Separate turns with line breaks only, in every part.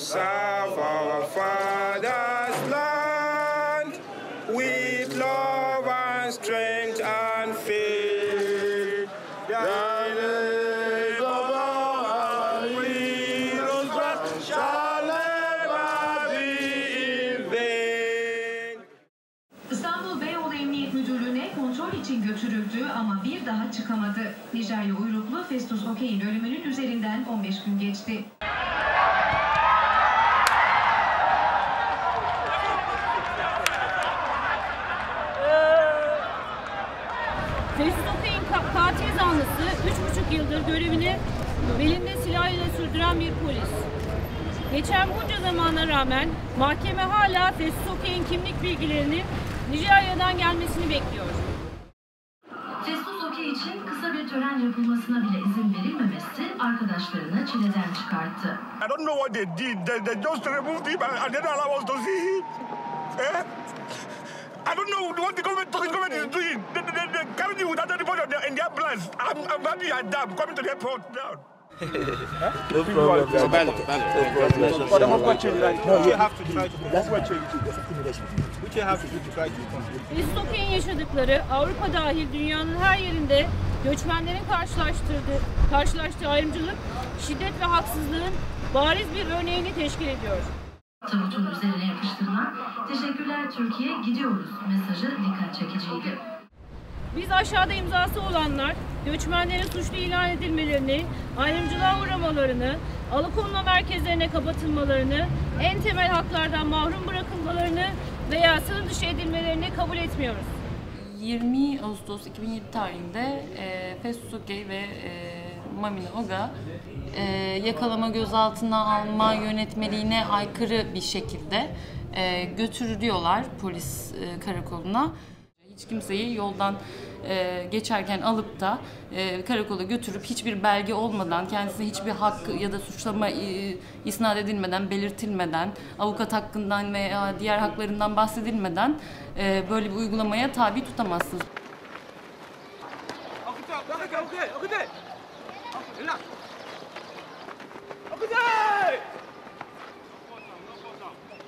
serve our father's land with love and strength and faith. Thy name, O God, heroes Christ, shall never be in vain.
İstanbul Beyoğlu Emniyet Müdürlüğü'ne kontrol için götürüldü ama bir daha çıkamadı. Nijerya uyruklu Festus Okey'in ölümünün üzerinden 15 gün geçti.
3,5 yıldır görevini belinde silahıyla sürdüren bir polis. Geçen bunca zamana rağmen mahkeme hala Fesut Okey'in kimlik bilgilerinin Nijerya'dan gelmesini bekliyor.
Festus Okey için kısa bir tören yapılmasına bile izin verilmemesi arkadaşlarını çileden çıkarttı.
I don't know what they did. They, they just removed him and, they don't allow us to see him. Eh? I don't know what the government, talking government is doing. They carry you without anybody in their, in their plans. I'm, I'm happy I am coming to the airport now.
No problem. No.
But I'm change you have to try to That's what change. What you have to to try to
yaşadıkları Avrupa dahil dünyanın her yerinde göçmenlerin karşılaştırdığı, karşılaştığı ayrımcılık, şiddet ve haksızlığın bariz bir örneğini teşkil ediyor.
Tabutun üzerine yapıştırılan teşekkürler Türkiye gidiyoruz mesajı dikkat çekiciydi.
Biz aşağıda imzası olanlar göçmenlerin suçlu ilan edilmelerini, ayrımcılığa uğramalarını, alıkonma merkezlerine kapatılmalarını, en temel haklardan mahrum bırakılmalarını veya sınır dışı edilmelerini kabul etmiyoruz.
20 Ağustos 2007 tarihinde e, Festus Okey ve e, Mamine Oga e, yakalama gözaltına alma yönetmeliğine aykırı bir şekilde e, götürülüyorlar polis e, karakoluna. Hiç kimseyi yoldan e, geçerken alıp da e, karakola götürüp hiçbir belge olmadan, kendisine hiçbir hak ya da suçlama e, isnat edilmeden, belirtilmeden, avukat hakkından veya diğer haklarından bahsedilmeden e, böyle bir uygulamaya tabi tutamazsınız.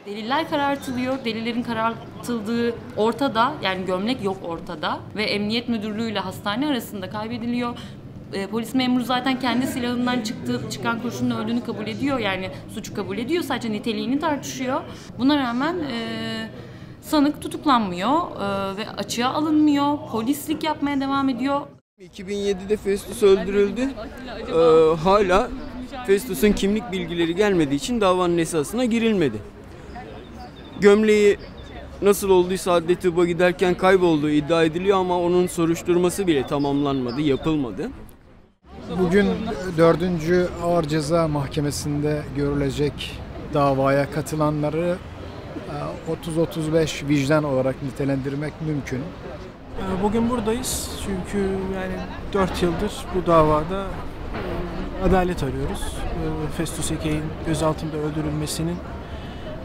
Deliller karartılıyor. Delillerin karartıldığı ortada. Yani gömlek yok ortada. Ve emniyet müdürlüğü ile hastane arasında kaybediliyor. E, polis memuru zaten kendi silahından çıktığı, çıkan kurşunun öldüğünü kabul ediyor. Yani suçu kabul ediyor. Sadece niteliğini tartışıyor. Buna rağmen e, sanık tutuklanmıyor e, ve açığa alınmıyor. Polislik yapmaya devam ediyor.
2007'de Festus öldürüldü. Ee, hala Festus'un kimlik bilgileri gelmediği için davanın esasına girilmedi. Gömleği nasıl olduysa adli tıbba giderken kaybolduğu iddia ediliyor ama onun soruşturması bile tamamlanmadı, yapılmadı.
Bugün 4. Ağır Ceza Mahkemesi'nde görülecek davaya katılanları e, 30-35 vicdan olarak nitelendirmek mümkün.
Ee, Bugün buradayız çünkü yani 4 yıldır bu davada e, adalet arıyoruz. E, Festus Ekey'in gözaltında öldürülmesinin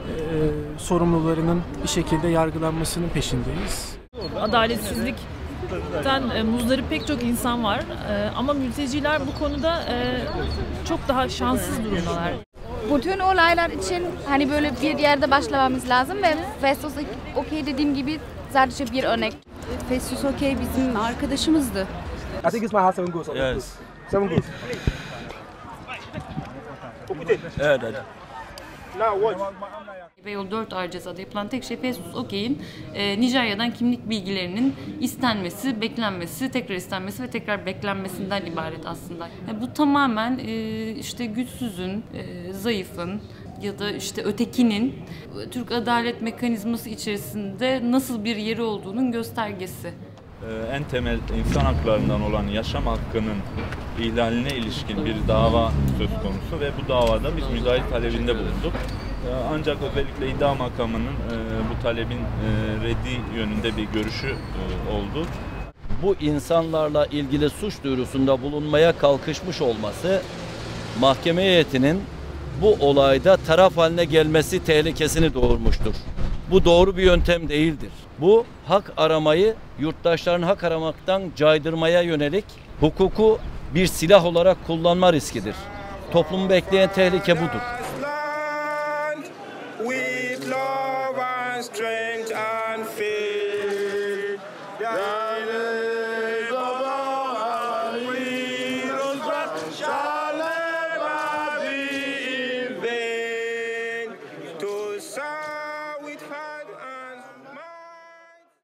e, sorumlularının bir şekilde yargılanmasının peşindeyiz.
Adaletsizlikten e, muzdarip pek çok insan var E, ama mülteciler bu konuda e, çok daha şanssız durumdalar.
Bütün olaylar için hani böyle bir yerde başlamamız lazım ve Festus Okey dediğim gibi sadece bir örnek. Festus Okey bizim arkadaşımızdı.
I think it's my house seven goals.
Yes.
Seven goals.
Evet, evet.
Beyoğlu 4 Ağır Ceza'da yapılan tek şey Festus Okey'in e, Nijerya'dan kimlik bilgilerinin istenmesi, beklenmesi, tekrar istenmesi ve tekrar beklenmesinden ibaret aslında. Yani bu tamamen e, işte güçsüzün, e, zayıfın ya da işte ötekinin e, Türk adalet mekanizması içerisinde nasıl bir yeri olduğunun göstergesi.
Ee, en temel insan haklarından olan yaşam hakkının ihlaline ilişkin bir dava söz konusu ve bu davada biz müdahil talebinde bulunduk. Ee, Ancak özellikle iddia makamının e, bu talebin e, reddi yönünde bir görüşü e, oldu.
Bu insanlarla ilgili suç duyurusunda bulunmaya kalkışmış olması mahkeme heyetinin bu olayda taraf haline gelmesi tehlikesini doğurmuştur. Bu doğru bir yöntem değildir. Bu hak aramayı yurttaşların hak aramaktan caydırmaya yönelik hukuku bir silah olarak kullanma riskidir. Toplumu bekleyen tehlike budur.